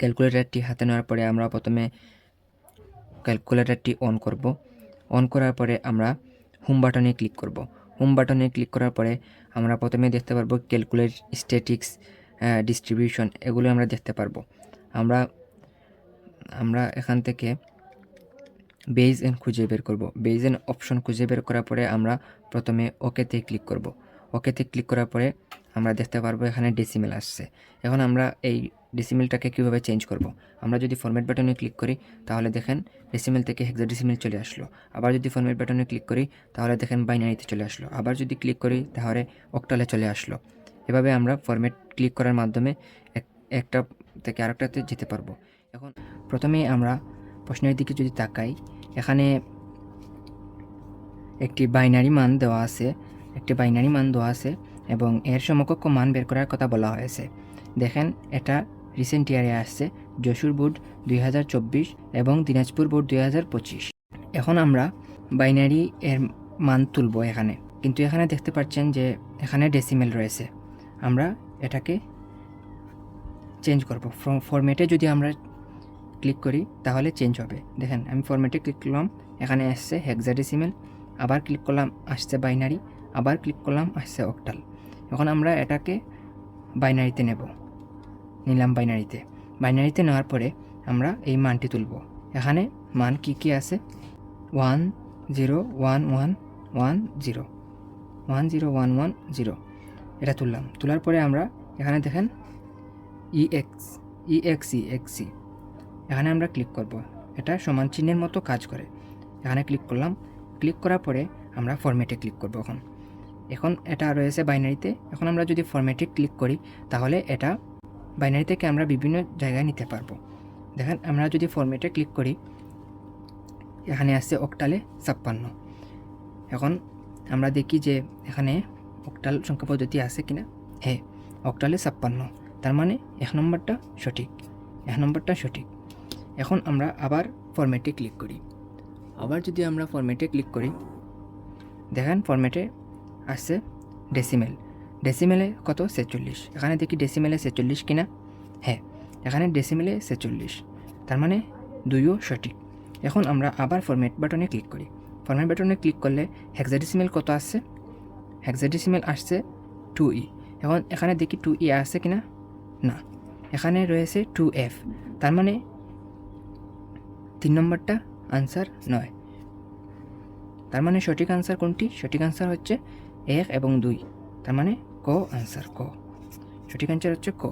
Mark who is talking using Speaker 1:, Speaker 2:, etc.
Speaker 1: ক্যালকুলেটরটি হাতে নেওয়ার পরে আমরা প্রথমে ক্যালকুলেটারটি অন করব। অন করার পরে আমরা হোম বাটনে ক্লিক করব। হোম বাটনে ক্লিক করার পরে আমরা প্রথমে দেখতে পারব ক্যালকুলেট স্ট্যাটিক্স ডিস্ট্রিবিউশন এগুলো আমরা দেখতে পারব। আমরা আমরা এখান থেকে বেজ এন খুঁজে বের করব। বেজ এন অপশন খুঁজে বের করার পরে আমরা প্রথমে ওকেতে ক্লিক করব। ওকেতে ক্লিক করার পরে আমরা দেখতে পারব এখানে ডেসিমেল আসছে। এখন আমরা এই ডেসিমেলটাকে কীভাবে চেঞ্জ করব? আমরা যদি ফরম্যাট বাটনে ক্লিক করি, তাহলে দেখেন ডেসিমেল থেকে হেক্সাডেসিমেল চলে আসলো। আবার যদি ফরম্যাট বাটনে ক্লিক করি, তাহলে দেখেন বাইনারিতে চলে আসলো। আবার যদি ক্লিক করি, তাহলে অক্টালে চলে আসলো। এভাবে আমরা ফরম্যাট ক্লিক করার মাধ্যমে এক- একটা থেকে আরেকটাতে যেতে পারব। এখন প্রথমেই আমরা প্রশ্নের দিকে যদি তাকাই, এখানে একটি বাইনারি মান দেওয়া আছে, একটি বাইনারি মান দেওয়া আছে এবং এর সমকক্ষ মান বের করার কথা বলা হয়েছে। দেখেন, এটা রিসেন্ট ইয়ারে আসছে যশোর বোর্ড দুই হাজার চব্বিশ এবং দিনাজপুর বোর্ড দুই হাজার পঁচিশ। এখন আমরা বাইনারি এর মান তুলব এখানে। কিন্তু এখানে দেখতে পাচ্ছেন যে এখানে ডেসিমেল রয়েছে। আমরা এটাকে চেঞ্জ করব। ফরম্যাটে যদি আমরা ক্লিক করি, তাহলে চেঞ্জ হবে। দেখেন, আমি ফরম্যাটে ক্লিক করলাম, এখানে আসছে হেক্সাডেসিমেল আবার ক্লিক করলাম, আসছে বাইনারি, আবার ক্লিক করলাম, আসছে অক্টাল এখন আমরা এটাকে বাইনারিতে নেব। নিলাম বাইনারিতে বাইনারিতে নেওয়ার পরে আমরা এই মানটি তুলব। এখানে মান কি কি আছে? One zero one one one zero one zero one one zero এটা তুললাম। তোলার পরে আমরা এখানে দেখেন ই এক্স ই এক্স ই এক্সি এখানে আমরা ক্লিক করব। এটা সমান চিহ্নের মতো কাজ করে। এখানে ক্লিক করলাম। ক্লিক করার পরে আমরা ফরম্যাটে ক্লিক করব এখন। এখন এটা রয়েছে বাইনারিতে এখন আমরা যদি ফরম্যাটে ক্লিক করি, তাহলে এটা বাইনারি থেকে আমরা বিভিন্ন জায়গায় নিতে পারব। দেখেন, আমরা যদি ফরম্যাটে ক্লিক করি, এখানে আসছে অক্টালে ছাপ্পান্ন। এখন আমরা দেখি যে এখানে অক্টাল সংখ্যা পদ্ধতি আছে কিনা। হ্যাঁ অক্টালে ছাপ্পান্ন। তার মানে এক নম্বরটা সঠিক, এক নম্বরটা সঠিক। এখন আমরা আবার ফরম্যাটে ক্লিক করি। আবার যদি আমরা ফরম্যাটে ক্লিক করি, দেখেন ফরম্যাটে আসছে ডেসিমেল ডেসিমেলে কত? ছেচল্লিশ। এখানে দেখি ডেসিমেলে ছেচল্লিশ কিনা? হ্যাঁ এখানে ডেসিমেলে ছেচল্লিশ। তার মানে দুইও সঠিক। এখন আমরা আবার ফরম্যাট বাটনে ক্লিক করি। ফরম্যাট বাটনে ক্লিক করলে হেক্সাডেসিমেল কত আসছে? হেক্সাডেসিমেল আসছে টু ই এখন এখানে দেখি টু ই আসছে কিনা? না। এখানে রয়েছে টু এফ তার মানে তিন নম্বরটা আনসার নয়। তার মানে সঠিক আনসার কোনটি? সঠিক আনসার হচ্ছে এক এবং দুই। তার মানে ক আনসার ক সঠিক আনসার হচ্ছে ক